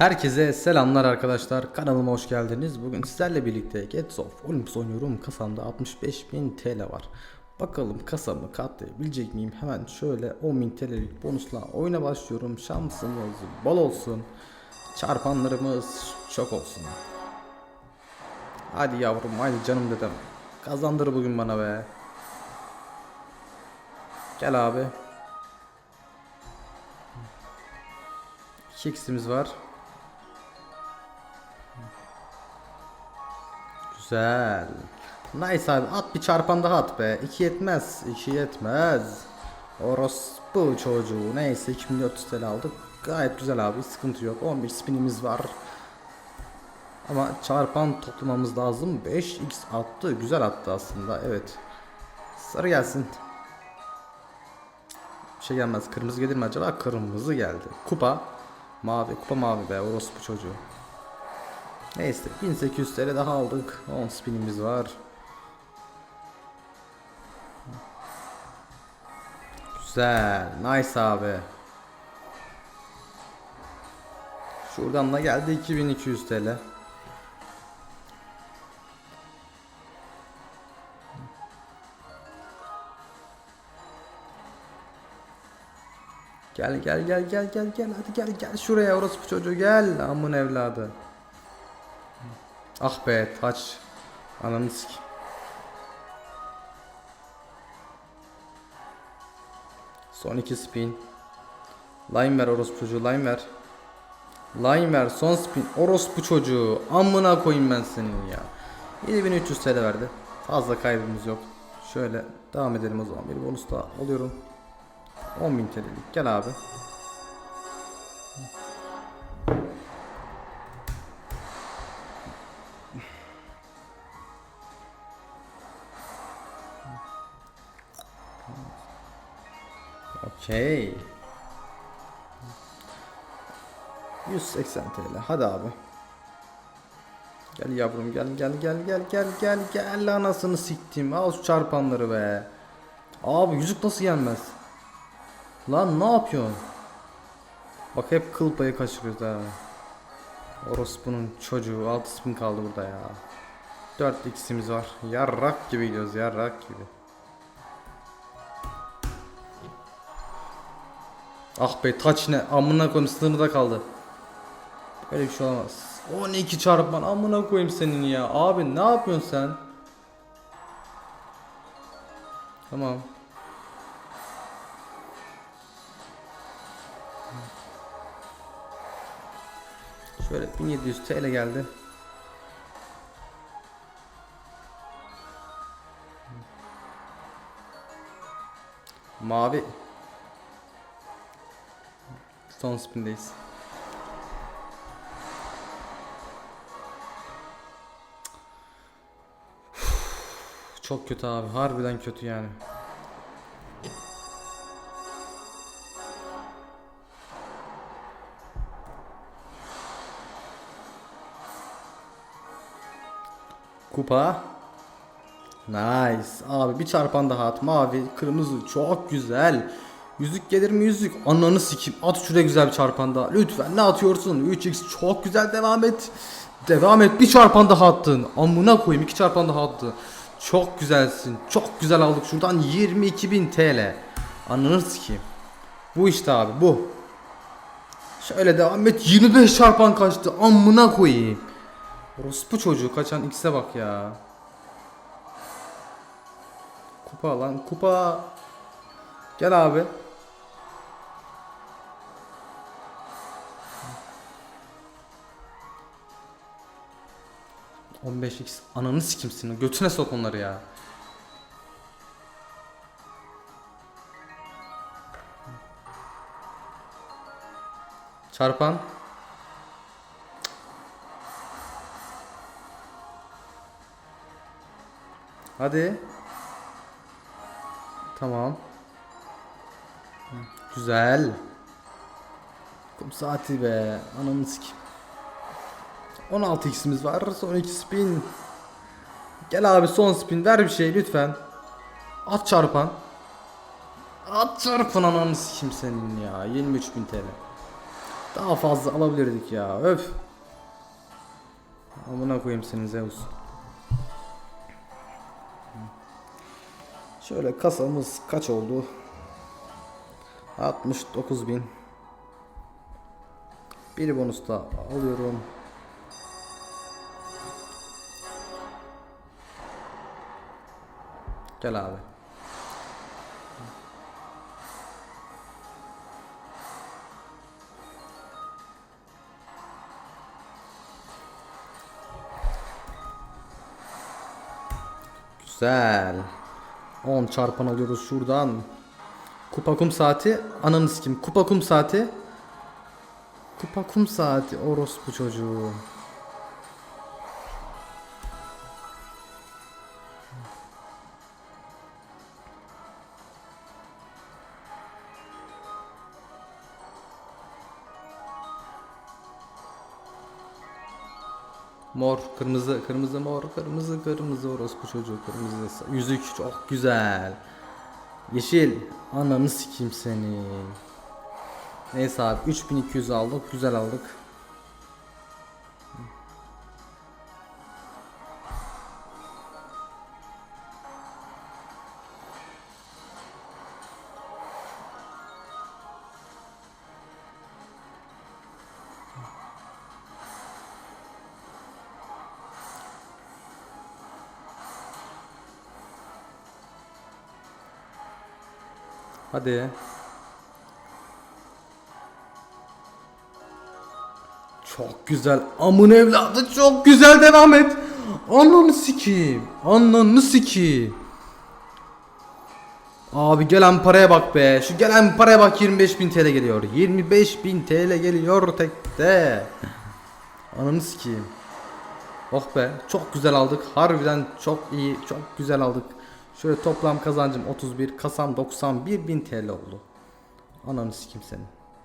Herkese selamlar arkadaşlar. Kanalıma hoş geldiniz. Bugün sizlerle birlikte Gates of Olympus oynuyorum. Kasamda 65.000 TL var. Bakalım kasamı katlayabilecek miyim? Hemen şöyle 10.000 TL'lik bonusla oyuna başlıyorum. Şansımız bol olsun. Çarpanlarımız çok olsun. Hadi yavrum, hadi canım dedem. Kazandır bugün bana be. Gel abi. 2x'imiz var. Güzel. Nice abi at bir çarpan daha at be. 2 yetmez. 2 yetmez. Orospu çocuğu. Neyse 2400 TL aldık. Gayet güzel abi. Sıkıntı yok. 11 spinimiz var. Ama çarpan toplamamız lazım. 5x attı. Güzel attı aslında. Evet. Sarı gelsin. Bir şey gelmez. Kırmızı gelir mi acaba? Kırmızı geldi. Kupa. Mavi. Kupa mavi be. Orospu çocuğu. Neyse 1800 TL daha aldık. 10 spinimiz var. Güzel. Nice abi. Şuradan da geldi 2200 TL. Gel gel gel gel gel gel hadi gel gel şuraya orospu çocuğu gel amın evladı. Ah be taç. Ananı sik. Son iki spin. Line ver orospu çocuğu line ver. Line ver son spin orospu çocuğu. Amına koyayım ben senin ya. 7300 TL verdi. Fazla kaybımız yok. Şöyle devam edelim o zaman. Bir bonus daha alıyorum. 10.000 TL'lik gel abi. Okey. 180 TL. Hadi abi. Gel yavrum gel gel gel gel gel gel gel anasını siktim. Al şu çarpanları be. Abi yüzük nasıl yenmez? Lan ne yapıyorsun? Bak hep kıl payı kaçırıyoruz ha. Orospu'nun çocuğu 6 spin kaldı burada ya. 4 x'imiz var. Yarrak gibi gidiyoruz yarrak gibi. Ah be taç ne amına koyayım sınırda kaldı. Böyle bir şey olamaz. 12 çarpman amına koyayım senin ya. Abi ne yapıyorsun sen? Tamam. Şöyle 1700 TL geldi. Mavi. Son spindeyiz. Çok kötü abi. Harbiden kötü yani. Kupa. Nice. Abi bir çarpan daha at. Mavi, kırmızı. Çok güzel. Yüzük gelir mi yüzük? Ananı sikim. At şuraya güzel bir çarpan daha. Lütfen ne atıyorsun? 3x çok güzel devam et. Devam et. Bir çarpan daha attın. Amına koyayım. iki çarpan daha attı. Çok güzelsin. Çok güzel aldık. Şuradan 22.000 TL. Ananı sikeyim. Bu işte abi bu. Şöyle devam et. 25 çarpan kaçtı. Amına koyayım. Orospu çocuğu kaçan X'e bak ya. Kupa lan kupa. Gel abi. On beş x ananı sikimsin götüne sok onları ya. Çarpan. Hadi. Tamam. Güzel. Kum saati be. Ananı sikim. 16 x'imiz var. Son 2 spin. Gel abi son spin. Ver bir şey lütfen. At çarpan. At çarpan ananı sikim senin ya. 23.000 TL. Daha fazla alabilirdik ya. Öf. Amına koyayım senin Zeus. Şöyle kasamız kaç oldu? 69 bin. Bir bonus da alıyorum. Gel abi. Güzel. 10 çarpan alıyoruz şuradan. Kupa kum saati. Ananı sikim. Kupa kum saati. Kupa kum saati. Orospu çocuğu. Mor, kırmızı, kırmızı, mor, kırmızı, kırmızı orospu çocuğu, kırmızı. Yüzük çok güzel. Yeşil, ananı sikeyim seni. Neyse abi 3200 aldık, güzel aldık. Hadi. Çok güzel. Amın evladı çok güzel devam et. Ananı sikeyim. Ananı sikeyim. Abi gelen paraya bak be. Şu gelen paraya bak 25.000 TL geliyor. 25.000 TL geliyor tekte. Ananı sikeyim. Oh be çok güzel aldık. Harbiden çok iyi çok güzel aldık. Şöyle toplam kazancım 31 kasam 91 bin TL oldu. Ananı sikeyim senin.